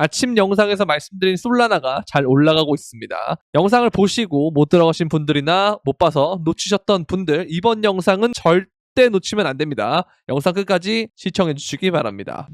아침 영상에서 말씀드린 솔라나가 잘 올라가고 있습니다. 영상을 보시고 못 들어가신 분들이나 못 봐서 놓치셨던 분들 이번 영상은 절대 놓치면 안 됩니다. 영상 끝까지 시청해 주시기 바랍니다.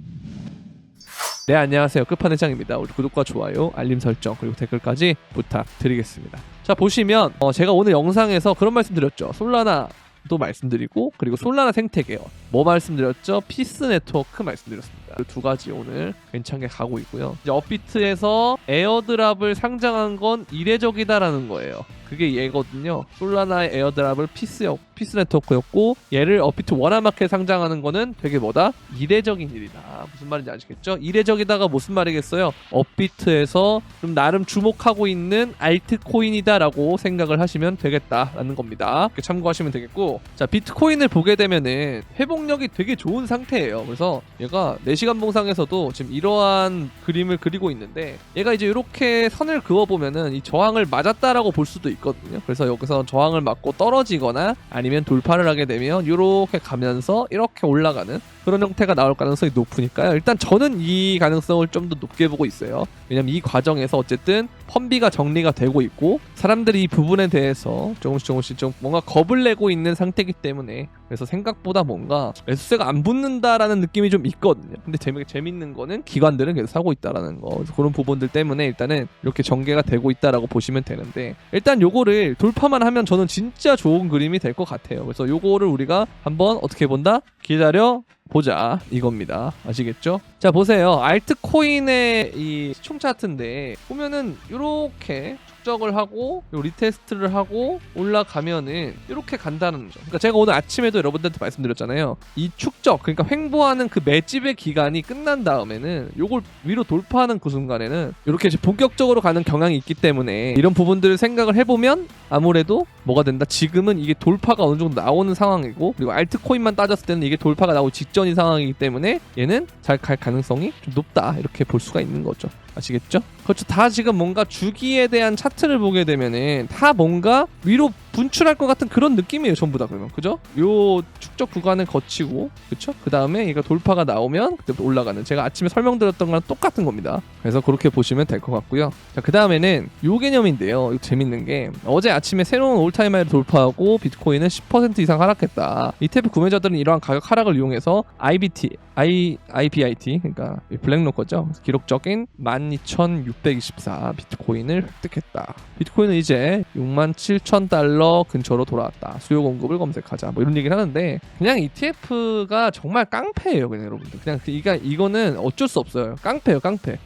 네 안녕하세요 끝판회장입니다. 우리 구독과 좋아요 알림 설정 그리고 댓글까지 부탁드리겠습니다. 자 보시면 어, 제가 오늘 영상에서 그런 말씀 드렸죠. 솔라나 도 말씀드리고 그리고 솔라나 생태계요. 뭐 말씀드렸죠? 피스 네트워크 말씀드렸습니다. 그 두 가지 오늘 괜찮게 가고 있고요. 이제 업비트에서 에어드랍을 상장한 건 이례적이다라는 거예요. 그게 얘거든요. 솔라나의 에어드랍을 피스였, 피스 네트워크였고 얘를 업비트 원화마켓 상장하는 거는 되게 뭐다? 이례적인 일이다. 무슨 말인지 아시겠죠? 이례적이다가 무슨 말이겠어요? 업비트에서 좀 나름 주목하고 있는 알트코인이다라고 생각을 하시면 되겠다라는 겁니다. 참고하시면 되겠고 자 비트코인을 보게 되면은 회복력이 되게 좋은 상태예요. 그래서 얘가 4시간 봉상에서도 지금 이러한 그림을 그리고 있는데 얘가 이제 이렇게 선을 그어보면은 이 저항을 맞았다라고 볼 수도 있거든요. 그래서 여기서 저항을 맞고 떨어지거나 아니면 돌파를 하게 되면 이렇게 가면서 이렇게 올라가는 그런 형태가 나올 가능성이 높으니까요. 일단 저는 이 가능성을 좀 더 높게 보고 있어요. 왜냐면 이 과정에서 어쨌든 펀비가 정리가 되고 있고 사람들이 이 부분에 대해서 조금씩 조금씩 좀 뭔가 겁을 내고 있는 상태이기 때문에 그래서 생각보다 뭔가 매수세가 안 붙는다라는 느낌이 좀 있거든요. 근데 재미, 재밌는 거는 기관들은 계속 사고 있다라는 거 그런 부분들 때문에 일단은 이렇게 전개가 되고 있다라고 보시면 되는데 일단 요거를 돌파만 하면 저는 진짜 좋은 그림이 될 것 같아요. 그래서 요거를 우리가 한번 어떻게 본다? 기다려 보자 이겁니다. 아시겠죠? 자 보세요. 알트코인의 이 시총 차트인데 보면은 이렇게 축적을 하고 요 리테스트를 하고 올라가면은 이렇게 간다는 거죠. 그러니까 제가 오늘 아침에도 여러분들한테 말씀드렸잖아요. 이 축적 그러니까 횡보하는 그 매집의 기간이 끝난 다음에는 요걸 위로 돌파하는 그 순간에는 이렇게 이제 본격적으로 가는 경향이 있기 때문에 이런 부분들을 생각을 해보면 아무래도 뭐가 된다. 지금은 이게 돌파가 어느 정도 나오는 상황이고 그리고 알트코인만 따졌을 때는 이게 돌파가 나오고 직전인 상황이기 때문에 얘는 잘 갈 가능성이 좀 높다 이렇게 볼 수가 있는 거죠. 아시겠죠? 그렇죠. 다 지금 뭔가 주기에 대한 차트를 보게 되면은 다 뭔가 위로 분출할 것 같은 그런 느낌이에요. 전부 다 그러면 그죠? 요 축적 구간을 거치고 그쵸? 그 다음에 얘가 돌파가 나오면 그때부터 올라가는 제가 아침에 설명드렸던 거랑 똑같은 겁니다. 그래서 그렇게 보시면 될 것 같고요. 자, 그 다음에는 요 개념인데요. 이거 재밌는 게 어제 아침에 새로운 올타임 하이를 돌파하고 비트코인은 10% 이상 하락했다. ETF 구매자들은 이러한 가격 하락을 이용해서 IBT, I, IBIT 그러니까 블랙록 거죠. 기록적인 12,624 비트코인을 획득했다. 비트코인은 이제 67,000달러 근처로 돌아왔다. 수요 공급을 검색하자. 뭐 이런 얘기를 하는데 그냥 ETF가 정말 깡패예요, 그냥 여러분들. 그냥 이가 이거는 어쩔 수 없어요. 깡패예요, 깡패.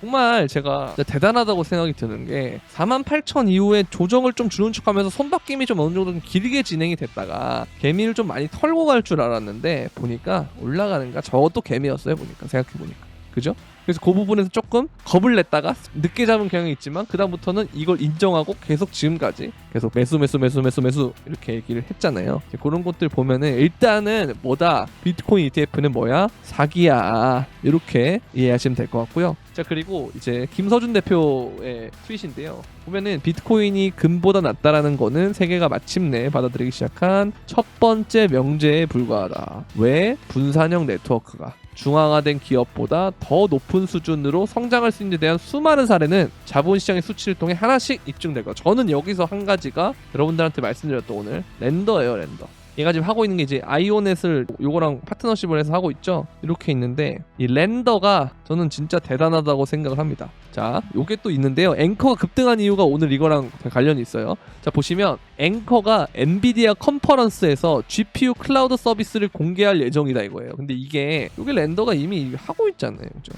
정말 제가 대단하다고 생각이 드는 게 48,000 이후에 조정을 좀 주는 척하면서 손바뀜이 좀 어느 정도 좀 길게 진행이 됐다가 개미를 좀 많이 털고 갈 줄 알았는데 보니까 올라가는가 저도 개미였어요 보니까 생각해 보니까 그죠? 그래서 그 부분에서 조금 겁을 냈다가 늦게 잡은 경향이 있지만 그다음부터는 이걸 인정하고 계속 지금까지 계속 매수 매수 매수 매수 매수 이렇게 얘기를 했잖아요. 그런 것들 보면은 일단은 뭐다 비트코인 ETF는 뭐야 사기야 이렇게 이해하시면 될 것 같고요. 자 그리고 이제 김서준 대표의 트윗인데요. 보면은 비트코인이 금보다 낫다라는 거는 세계가 마침내 받아들이기 시작한 첫 번째 명제에 불과하다. 왜 분산형 네트워크가 중앙화된 기업보다 더 높은 수준으로 성장할 수 있는 데 대한 수많은 사례는 자본시장의 수치를 통해 하나씩 입증될 거. 저는 여기서 한 가지가 여러분들한테 말씀드렸던 오늘 랜더예요, 랜더. 얘가 지금 하고 있는 게 이제 아이오넷을 요거랑 파트너십을 해서 하고 있죠. 이렇게 있는데 이 랜더가 저는 진짜 대단하다고 생각을 합니다. 자, 요게 또 있는데요. 앵커가 급등한 이유가 오늘 이거랑 관련이 있어요. 자, 보시면 앵커가 엔비디아 컨퍼런스에서 GPU 클라우드 서비스를 공개할 예정이다 이거예요. 근데 이게 요게 랜더가 이미 하고 있잖아요. 그죠?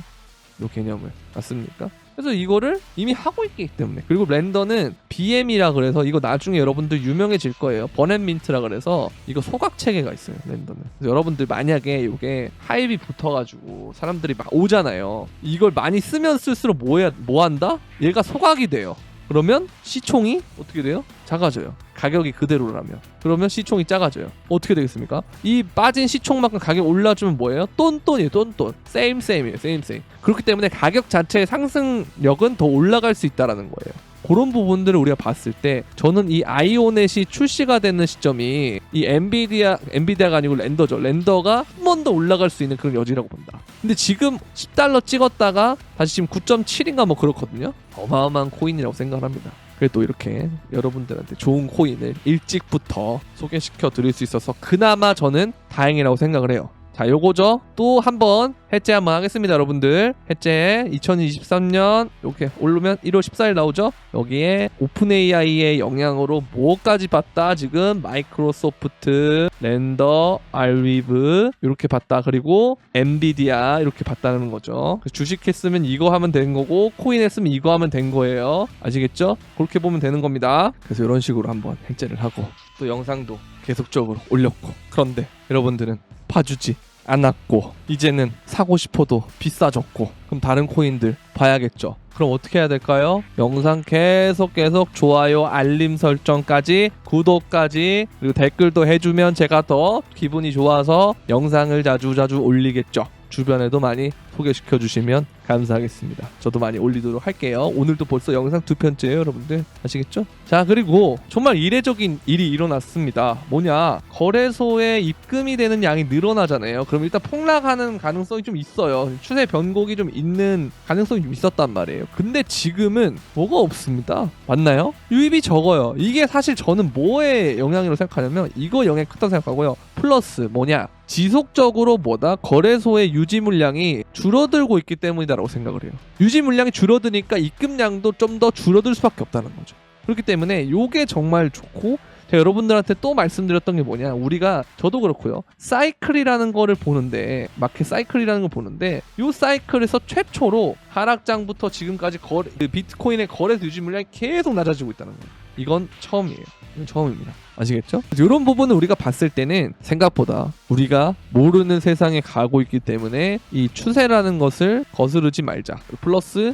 요 개념을. 맞습니까? 그래서 이거를 이미 하고 있기 때문에. 그리고 랜더는 BM이라 그래서 이거 나중에 여러분들 유명해질 거예요. 버넷민트라 그래서 이거 소각 체계가 있어요 랜더는. 그래서 여러분들 만약에 이게 하입이 붙어가지고 사람들이 막 오잖아요. 이걸 많이 쓰면 쓸수록 뭐야 뭐 한다? 얘가 소각이 돼요 그러면 시총이 어떻게 돼요? 작아져요. 가격이 그대로라면. 그러면 시총이 작아져요. 어떻게 되겠습니까? 이 빠진 시총만큼 가격 올라주면 뭐예요? 똔똔이에요, 똔똔. 세임 세임이에요, 세임 세임. 그렇기 때문에 가격 자체의 상승력은 더 올라갈 수 있다라는 거예요. 그런 부분들을 우리가 봤을 때 저는 이 아이오넷이 출시가 되는 시점이 이 엔비디아 엔비디아가 아니고 렌더죠. 렌더가 한 번 더 올라갈 수 있는 그런 여지라고 본다. 근데 지금 10달러 찍었다가 다시 지금 9.7인가 뭐 그렇거든요. 어마어마한 코인이라고 생각합니다. 그래도 이렇게 여러분들한테 좋은 코인을 일찍부터 소개시켜 드릴 수 있어서 그나마 저는 다행이라고 생각을 해요. 자, 요거죠. 또 한번 해제 한번 하겠습니다, 여러분들. 해제 2023년 이렇게 오르면 1월 14일 나오죠. 여기에 오픈 AI의 영향으로 뭐까지 봤다? 지금 마이크로소프트, 렌더, 알위브 이렇게 봤다. 그리고 엔비디아 이렇게 봤다는 거죠. 그래서 주식 했으면 이거 하면 되는 거고 코인 했으면 이거 하면 된 거예요. 아시겠죠? 그렇게 보면 되는 겁니다. 그래서 이런 식으로 한번 해제를 하고 또 영상도 계속적으로 올렸고 그런데 여러분들은 봐주지 않았고 이제는 사고 싶어도 비싸졌고 그럼 다른 코인들 봐야겠죠. 그럼 어떻게 해야 될까요? 영상 계속 계속 좋아요, 알림 설정까지, 구독까지 그리고 댓글도 해주면 제가 더 기분이 좋아서 영상을 자주 자주 올리겠죠. 주변에도 많이 소개시켜 주시면 감사하겠습니다. 저도 많이 올리도록 할게요. 오늘도 벌써 영상 두 편째예요, 여러분들. 아시겠죠? 자, 그리고 정말 이례적인 일이 일어났습니다. 뭐냐? 거래소에 입금이 되는 양이 늘어나잖아요. 그럼 일단 폭락하는 가능성이 좀 있어요. 추세 변곡이 좀 있는 가능성이 좀 있었단 말이에요. 근데 지금은 뭐가 없습니다. 맞나요? 유입이 적어요. 이게 사실 저는 뭐에 영향이라고 생각하냐면 이거 영향이 크다고 생각하고요. 플러스 뭐냐? 지속적으로 뭐다 거래소의 유지 물량이 줄어들고 있기 때문이다라고 생각을 해요. 유지 물량이 줄어드니까 입금량도 좀 더 줄어들 수밖에 없다는 거죠. 그렇기 때문에 요게 정말 좋고 제가 여러분들한테 또 말씀드렸던 게 뭐냐 우리가 저도 그렇고요 사이클이라는 거를 보는데 마켓 사이클이라는 걸 보는데 요 사이클에서 최초로 하락장부터 지금까지 거래, 그 비트코인의 거래소 유지 물량이 계속 낮아지고 있다는 거예요 이건 처음이에요 처음입니다. 아시겠죠? 이런 부분을 우리가 봤을 때는 생각보다 우리가 모르는 세상에 가고 있기 때문에 이 추세라는 것을 거스르지 말자. 플러스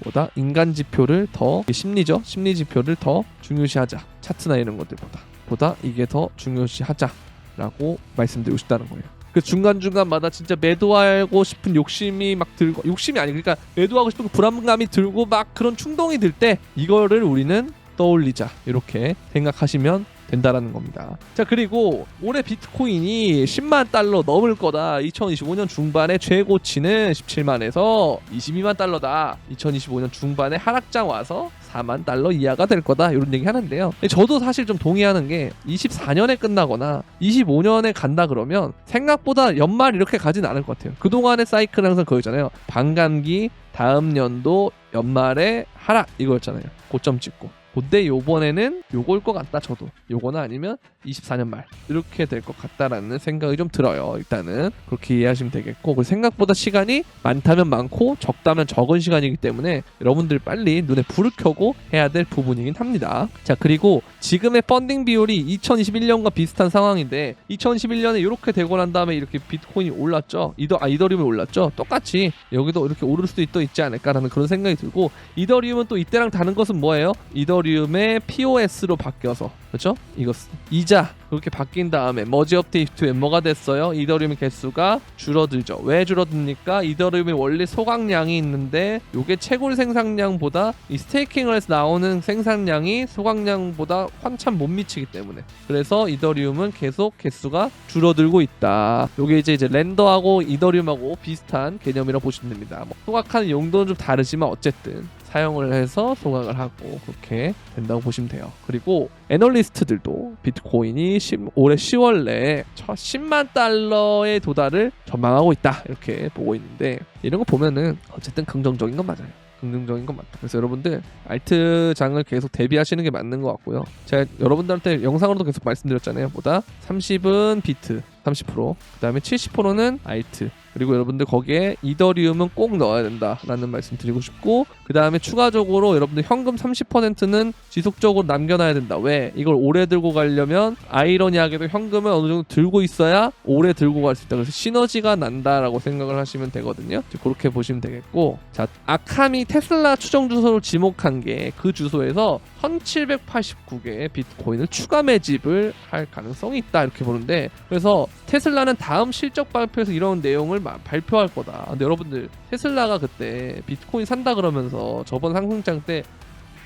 보다? 인간 지표를 더 심리죠? 심리 지표를 더 중요시하자. 차트나 이런 것들보다. 보다 이게 더 중요시하자라고 말씀드리고 싶다는 거예요. 그 중간 중간마다 진짜 매도하고 싶은 욕심이 막 들고 욕심이 아니 그러니까 매도하고 싶은 그 불안감이 들고 막 그런 충동이 들 때 이거를 우리는 떠올리자 이렇게 생각하시면 된다라는 겁니다. 자 그리고 올해 비트코인이 10만 달러 넘을 거다. 2025년 중반에 최고치는 17만에서 22만 달러다. 2025년 중반에 하락장 와서 4만 달러 이하가 될 거다. 이런 얘기 하는데요. 저도 사실 좀 동의하는 게 24년에 끝나거나 25년에 간다 그러면 생각보다 연말 이렇게 가진 않을 것 같아요. 그동안의 사이클은 항상 그거잖아요. 반감기 다음 연도 연말에 하락 이거였잖아요. 고점 찍고. 근데 요번에는 요걸 것 같다 저도. 요거나 아니면 24년 말. 이렇게 될 것 같다라는 생각이 좀 들어요 일단은. 그렇게 이해하시면 되겠고 생각보다 시간이 많다면 많고 적다면 적은 시간이기 때문에 여러분들 빨리 눈에 불을 켜고 해야 될 부분이긴 합니다. 자 그리고 지금의 펀딩 비율이 2021년과 비슷한 상황인데 2021년에 이렇게 되고 난 다음에 이렇게 비트코인이 올랐죠? 이더 아 이더리움이 올랐죠? 똑같이 여기도 이렇게 오를 수도 있, 있지 않을까라는 그런 생각이 들고 이더리움은 또 이때랑 다른 것은 뭐예요? 이더리움 의 POS로 바뀌어서 그렇죠? 이거 이자 그렇게 바뀐 다음에 머지 업데이트에 뭐가 됐어요? 이더리움 개수가 줄어들죠. 왜 줄어듭니까? 이더리움이 원래 소각량이 있는데 이게 채굴 생산량보다 이 스테이킹을 해서 나오는 생산량이 소각량보다 한참 못 미치기 때문에 그래서 이더리움은 계속 개수가 줄어들고 있다. 이게 이제 이제 렌더하고 이더리움하고 비슷한 개념이라고 보시면 됩니다. 뭐 소각하는 용도는 좀 다르지만 어쨌든 사용을 해서 소각을 하고 그렇게 된다고 보시면 돼요. 그리고 애널리스트들도 비트코인이 10, 올해 10월 내에 10만 달러의 도달을 전망하고 있다 이렇게 보고 있는데 이런 거 보면은 어쨌든 긍정적인 건 맞아요. 긍정적인 건 맞다. 그래서 여러분들 알트 장을 계속 대비하시는 게 맞는 것 같고요. 제가 여러분들한테 영상으로도 계속 말씀드렸잖아요. 보다 30은 비트, 30%, 그 다음에 70%는 알트, 그리고 여러분들 거기에 이더리움은 꼭 넣어야 된다라는 말씀 드리고 싶고 그 다음에 추가적으로 여러분들 현금 30%는 지속적으로 남겨놔야 된다. 왜? 이걸 오래 들고 가려면 아이러니하게도 현금을 어느 정도 들고 있어야 오래 들고 갈 수 있다. 그래서 시너지가 난다라고 생각을 하시면 되거든요. 그렇게 보시면 되겠고 자 아캄이 테슬라 추정 주소를 지목한 게 그 주소에서 1789개의 비트코인을 추가 매집을 할 가능성이 있다 이렇게 보는데 그래서 테슬라는 다음 실적 발표에서 이런 내용을 마- 발표할 거다. 근데 여러분들 테슬라가 그때 비트코인 산다 그러면서 저번 상승장 때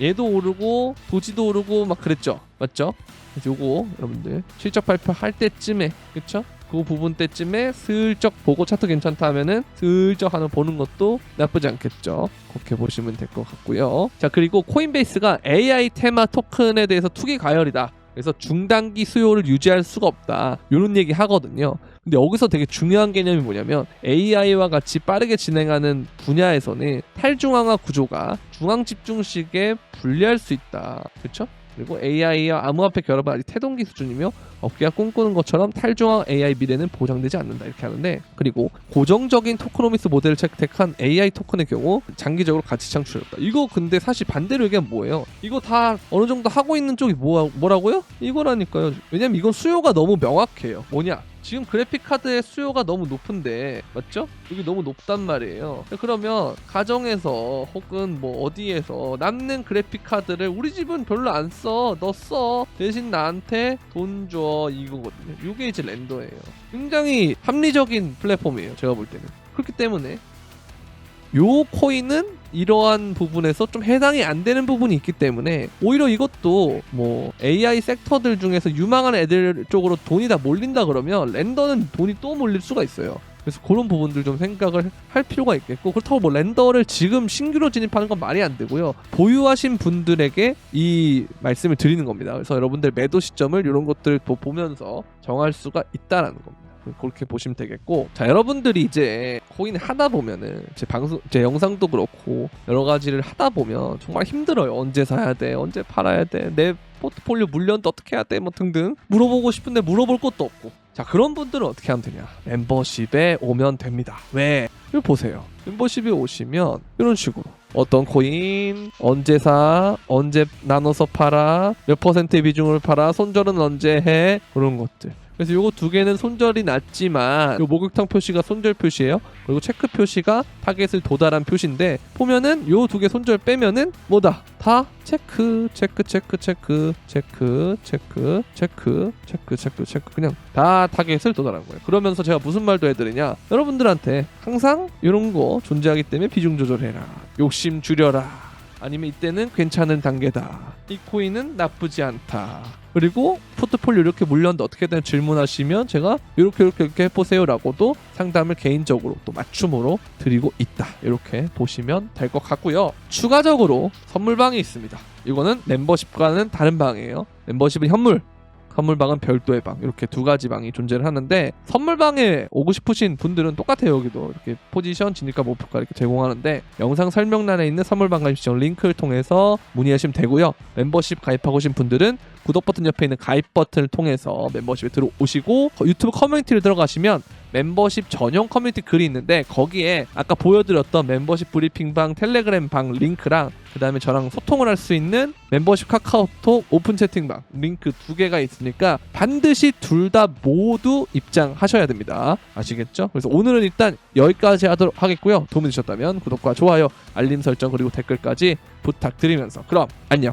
얘도 오르고 도지도 오르고 막 그랬죠. 맞죠? 요거 여러분들 실적 발표할 때쯤에 그쵸? 그 부분 때쯤에 슬쩍 보고 차트 괜찮다 하면은 슬쩍 하나 보는 것도 나쁘지 않겠죠. 그렇게 보시면 될 것 같고요. 자 그리고 코인베이스가 AI 테마 토큰에 대해서 투기 가열이다. 그래서 중단기 수요를 유지할 수가 없다. 이런 얘기 하거든요. 근데 여기서 되게 중요한 개념이 뭐냐면 AI와 같이 빠르게 진행하는 분야에서는 탈중앙화 구조가 중앙 집중식에 불리할 수 있다. 그렇죠? 그리고 AI와 암호화폐 결합은 아직 태동기 수준이며 업계가 꿈꾸는 것처럼 탈중앙 AI 미래는 보장되지 않는다 이렇게 하는데 그리고 고정적인 토크노미스 모델을 채택한 AI 토큰의 경우 장기적으로 가치 창출했다. 이거 근데 사실 반대로 얘기하면 뭐예요? 이거 다 어느 정도 하고 있는 쪽이 뭐, 뭐라고요? 이거라니까요. 왜냐면 이건 수요가 너무 명확해요. 뭐냐? 지금 그래픽 카드의 수요가 너무 높은데 맞죠? 이게 너무 높단 말이에요. 그러면 가정에서 혹은 뭐 어디에서 남는 그래픽 카드를 우리 집은 별로 안 써. 너 써. 대신 나한테 돈 줘. 이거거든요. 이게 이제 랜더예요. 굉장히 합리적인 플랫폼이에요. 제가 볼 때는. 그렇기 때문에 요 코인은 이러한 부분에서 좀 해당이 안 되는 부분이 있기 때문에 오히려 이것도 뭐 AI 섹터들 중에서 유망한 애들 쪽으로 돈이 다 몰린다 그러면 랜더는 돈이 또 몰릴 수가 있어요. 그래서 그런 부분들 좀 생각을 할 필요가 있겠고 그렇다고 뭐 랜더를 지금 신규로 진입하는 건 말이 안 되고요. 보유하신 분들에게 이 말씀을 드리는 겁니다. 그래서 여러분들 매도 시점을 이런 것들 도 보면서 정할 수가 있다라는 겁니다. 그렇게 보시면 되겠고 자 여러분들이 이제 코인 하다 보면은 제 방송 제 영상도 그렇고 여러 가지를 하다 보면 정말 힘들어요. 언제 사야 돼? 언제 팔아야 돼내 포트폴리오 물렸는데 어떻게 해야 돼? 뭐 등등 물어보고 싶은데 물어볼 것도 없고. 자 그런 분들은 어떻게 하면 되냐? 멤버십에 오면 됩니다. 왜? 이거 보세요. 멤버십에 오시면 이런 식으로. 어떤 코인 언제 사 언제 나눠서 팔아 몇 퍼센트의 비중을 팔아 손절은 언제 해? 그런 것들 그래서 요거 두 개는 손절이 낮지만 요 목욕탕 표시가 손절 표시예요. 그리고 체크 표시가 타겟을 도달한 표시인데 보면은 요 두 개 손절 빼면은 뭐다? 다 체크 체크 체크 체크 체크 체크 체크 체크 체크 체크 그냥 다 타겟을 도달한 거예요. 그러면서 제가 무슨 말도 해드리냐? 여러분들한테 항상 이런 거 존재하기 때문에 비중 조절해라. 욕심 줄여라. 아니면 이때는 괜찮은 단계다. 이 코인은 나쁘지 않다. 그리고 포트폴리오 이렇게 물렸는데 어떻게 되나 질문하시면 제가 이렇게 이렇게 이렇게 해보세요라고도 상담을 개인적으로 또 맞춤으로 드리고 있다. 이렇게 보시면 될 것 같고요. 추가적으로 선물방이 있습니다. 이거는 멤버십과는 다른 방이에요. 멤버십은 현물, 선물방은 별도의 방 이렇게 두 가지 방이 존재를 하는데 선물방에 오고 싶으신 분들은 똑같아요 여기도. 이렇게 포지션 진입과 목표가 이렇게 제공하는데 영상 설명란에 있는 선물방 가입 시청 링크를 통해서 문의하시면 되고요. 멤버십 가입하고 신 분들은 구독 버튼 옆에 있는 가입 버튼을 통해서 멤버십에 들어오시고 유튜브 커뮤니티를 들어가시면 멤버십 전용 커뮤니티 글이 있는데 거기에 아까 보여드렸던 멤버십 브리핑방 텔레그램 방 링크랑 그 다음에 저랑 소통을 할 수 있는 멤버십 카카오톡 오픈 채팅방 링크 두 개가 있으니까 반드시 둘 다 모두 입장하셔야 됩니다. 아시겠죠? 그래서 오늘은 일단 여기까지 하도록 하겠고요. 도움이 되셨다면 구독과 좋아요, 알림 설정 그리고 댓글까지 부탁드리면서 그럼 안녕.